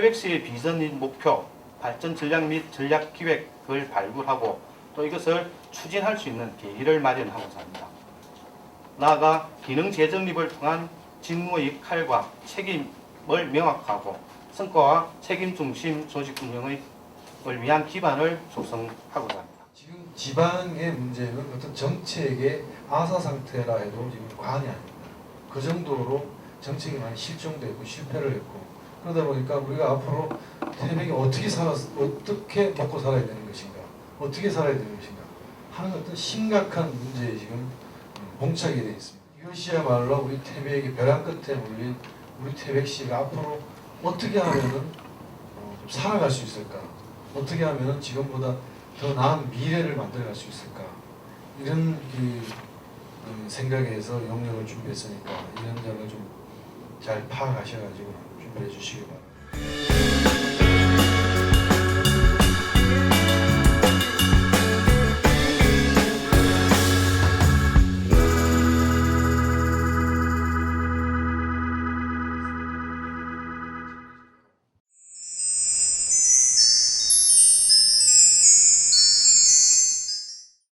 태백시의 비전인 목표, 발전 전략 및 전략 기획을 발굴하고 또 이것을 추진할 수 있는 계기를 마련하고자 합니다. 나아가 기능 재정립을 통한 직무의 역할과 책임을 명확하고 성과와 책임 중심 조직 운영을 위한 기반을 조성하고자 합니다. 지금 지방의 문제는 어떤 정책의 아사 상태라 해도 지금 과언이 아닙니다. 그 정도로 정책이 많이 실종되고 실패를 했고 그러다 보니까 우리가 앞으로 태백이 어떻게 살아 어떻게 먹고 살아야 되는 것인가 어떻게 살아야 되는 것인가 하는 어떤 심각한 문제에 지금 음, 봉착이 되어 있습니다. 이것이야말로 우리 태백의 벼랑 끝에 몰린 우리 태백시가 앞으로 어떻게 하면은 어, 좀 살아갈 수 있을까 어떻게 하면은 지금보다 더 나은 미래를 만들어갈 수 있을까 이런 그, 그 생각에서 용역을 준비했으니까 이런 점을 좀 잘 파악하셔가지고 준비해 주시기 바랍니다.